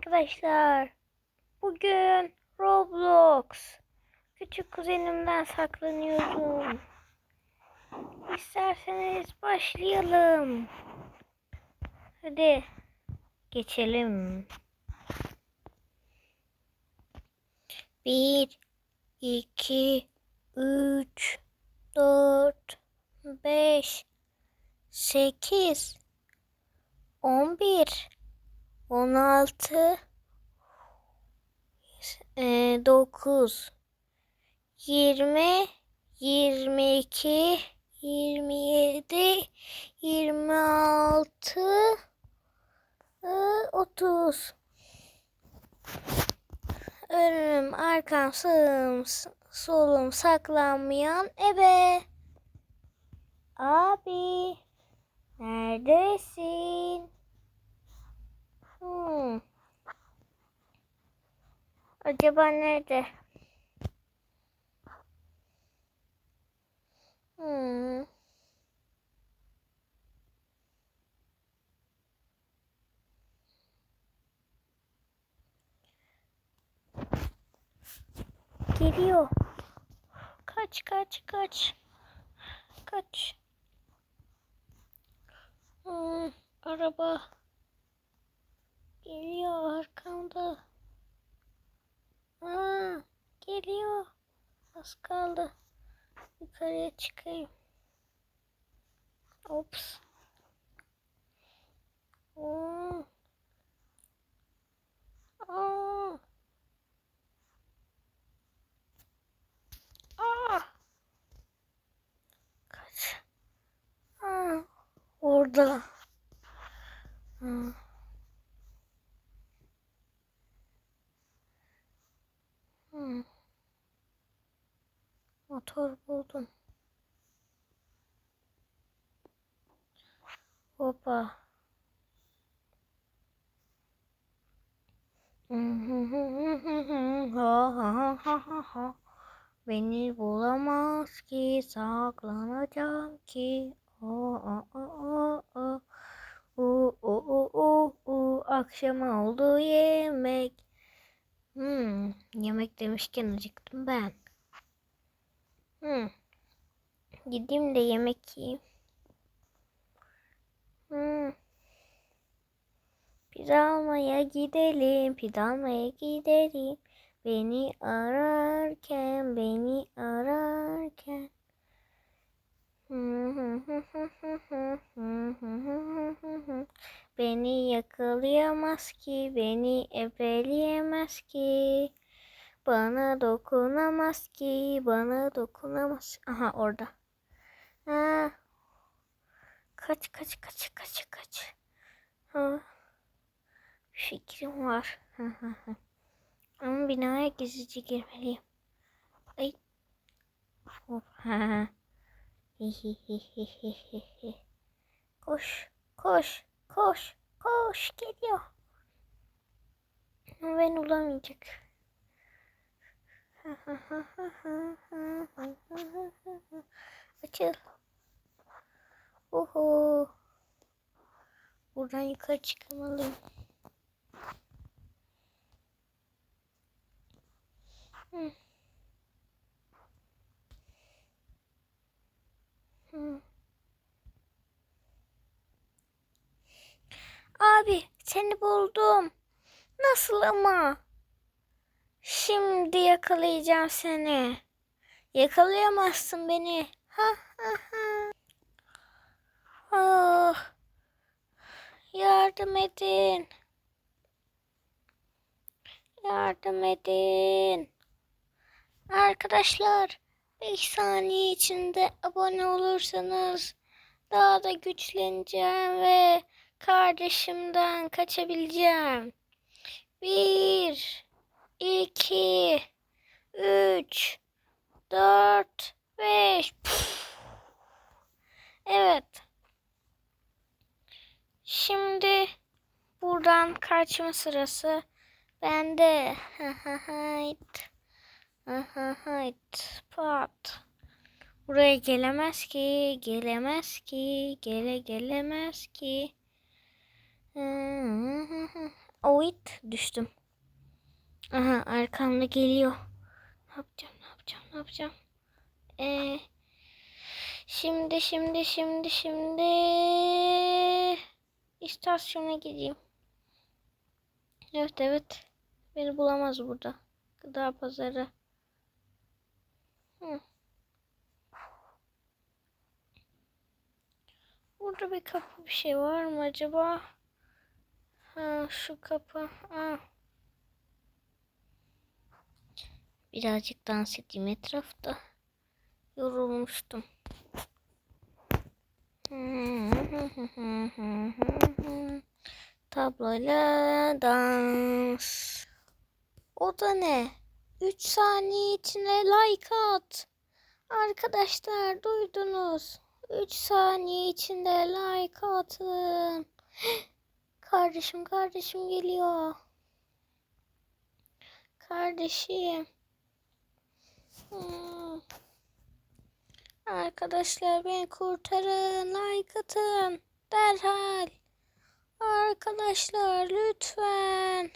arkadaşlar. Bugün Roblox. Küçük kuzenimden saklanıyorum. İsterseniz başlayalım. Hadi geçelim. Bir, iki, üç, dört, beş, sekiz, on bir. 16 e, 9 20 22 27 26 e, 30 Önüm, arkam, sağım, solum saklanmayan ebe. Abi, neredesin? Hmm. Acaba nerede? Hmm. Geliyor. Kaç kaç kaç. Kaç. Hmm, araba. Kaldı. Yukarıya çıkayım. Ops. Oo. Motor buldum. Hoppa. Beni bulamaz ki saklanacağım ki. O o o o o. U u u u. Akşam oldu yemek. Hmm, yemek demişken acıktım ben. Hmm. Gideyim de yemek yiyeyim. Hmm. Pide almaya gidelim, pide almaya gidelim. Beni ararken, beni ararken. Beni yakalayamaz ki, beni ebeleyemez ki. Bana dokunamaz ki, bana dokunamaz. Aha orada. Ha. Kaç kaç kaç kaç kaç. Ha. Bir fikrim var. Ama binaya gizlice girmeliyim. Ay. Hop. Ha. Koş, koş, koş, koş geliyor. Ben olamayacak. Açıl. Oho. Buradan yukarı çıkamalıyım. Hı. Hı. Abi seni buldum. Nasıl ama? Şimdi yakalayacağım seni. Yakalayamazsın beni. Ha ha ha. Ah. Yardım edin. Yardım edin. Arkadaşlar 5 saniye içinde abone olursanız daha da güçleneceğim ve kardeşimden kaçabileceğim. 1 2 3 4 5 Evet. Şimdi buradan kaçma sırası bende. Hayt. Hayt. Pat. Buraya gelemez ki, gelemez ki, gele gelemez ki. Oit düştüm. Aha arkamda geliyor. Ne yapacağım ne yapacağım ne yapacağım. Ee, şimdi şimdi şimdi şimdi istasyona gideyim. Evet evet. Beni bulamaz burada. Gıda pazarı. Hı. Burada bir kapı bir şey var mı acaba? Ha şu kapı. Aa. Birazcık dans edeyim etrafta. Yorulmuştum. Tabloyla dans. O da ne? 3 saniye içinde like at. Arkadaşlar duydunuz. 3 saniye içinde like atın. Kardeşim kardeşim geliyor. Kardeşim. Hmm. Arkadaşlar beni kurtarın. Like atın. Derhal. Arkadaşlar lütfen.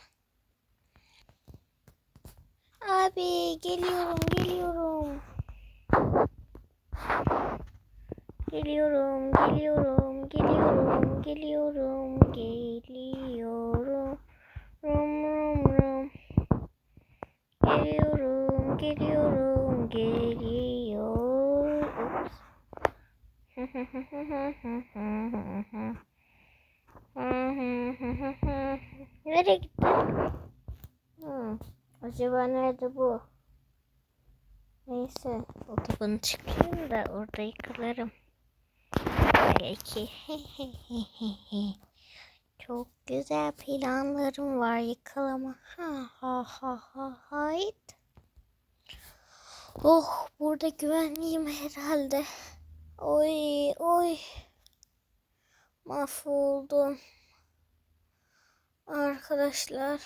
Abi geliyorum geliyorum. Geliyorum geliyorum geliyorum geliyorum geliyorum. Rum rum rum. Geliyorum geliyorum geliyorum. Ups. Nereye gitti? Hmm. Acaba nerede bu? Neyse otobanı çıkayım da orada yıkılarım. Belki. Çok güzel planlarım var yıkalama. Ha ha ha ha hayt. Oh burada güvenliyim herhalde. Oy oy. Mahvoldum. Arkadaşlar.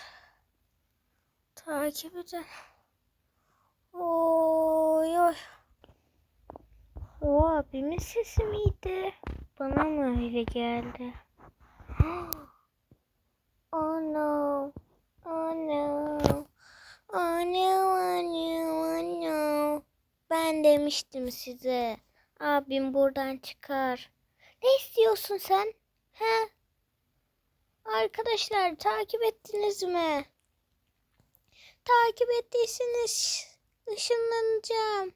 Takip edin. Oy oy. O abimin sesi miydi? Bana mı öyle geldi? Oh no. Oh no. Oh no, oh no. Ben demiştim size. Abim buradan çıkar. Ne istiyorsun sen? He? Arkadaşlar takip ettiniz mi? Takip ettiyseniz ışınlanacağım.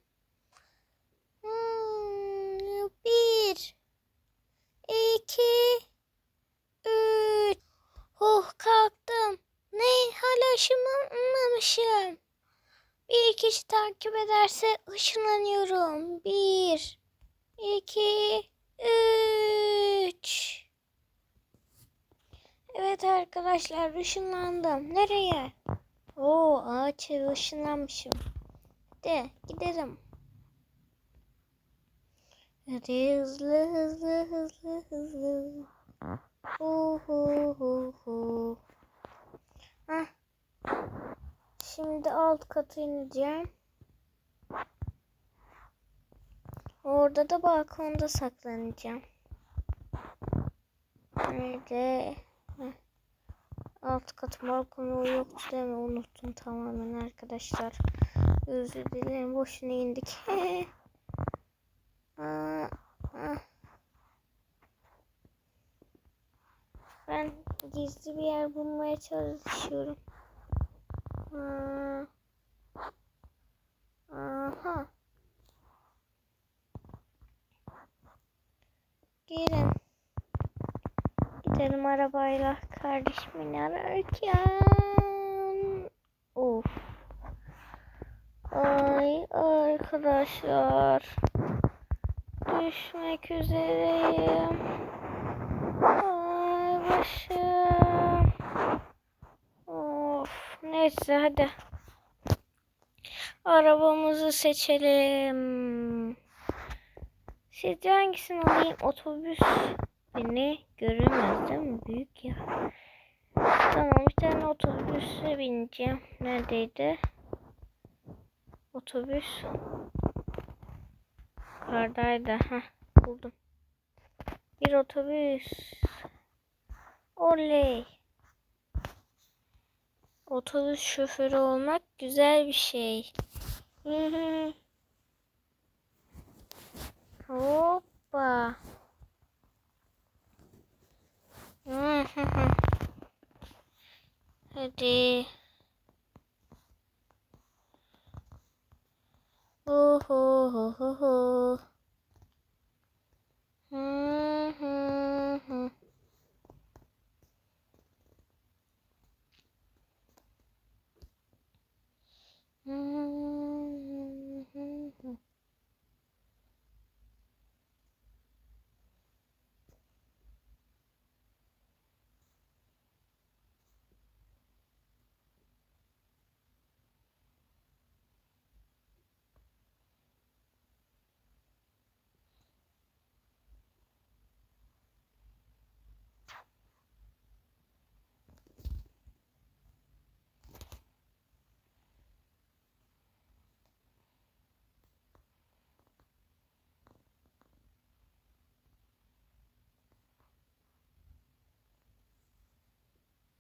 Hmm, bir, iki, üç. Oh kalktım. Ne? Hala ışınlanmamışım. Bir kişi takip ederse ışınlanıyorum. Bir, iki, üç. Evet arkadaşlar ışınlandım. Nereye? Oo ağaç evi ışınlanmışım. De gidelim. Hadi hızlı hızlı hızlı hızlı. Hu hu hu hu. Şimdi alt kata ineceğim. Orada da balkonda saklanacağım. Nerede? Alt kat balkonu yoktu değil mi? Unuttum tamamen arkadaşlar. Özür dilerim. Boşuna indik. Ah. Ben gizli bir yer bulmaya çalışıyorum. Aha. Gelin. Gidelim arabayla. Kardeşim beni ararken. Of. Ay arkadaşlar. Düşmek üzereyim. Ay başım. Neyse hadi. Arabamızı seçelim. Sizce hangisini alayım? Otobüs beni görünmez değil mi? Büyük ya. Tamam bir tane otobüse bineceğim. Neredeydi? Otobüs. Yukarıdaydı. Heh, buldum. Bir otobüs. Oley. Otobüs şoförü olmak güzel bir şey. Hı hı. Hoppa. Hadi. Hu hu hu hu hu. Hı hı hı. Hı hı hı.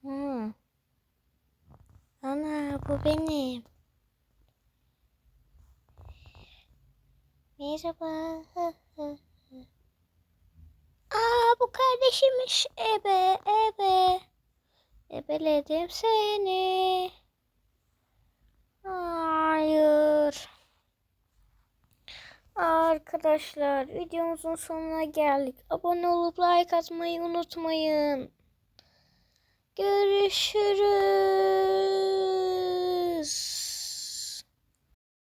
Hı. Ana bu benim. Merhaba. Aa bu kardeşimmiş. Ebe ebe. Ebeledim seni. Hayır. Arkadaşlar videomuzun sonuna geldik. Abone olup like atmayı unutmayın. Görüşürüz. Is.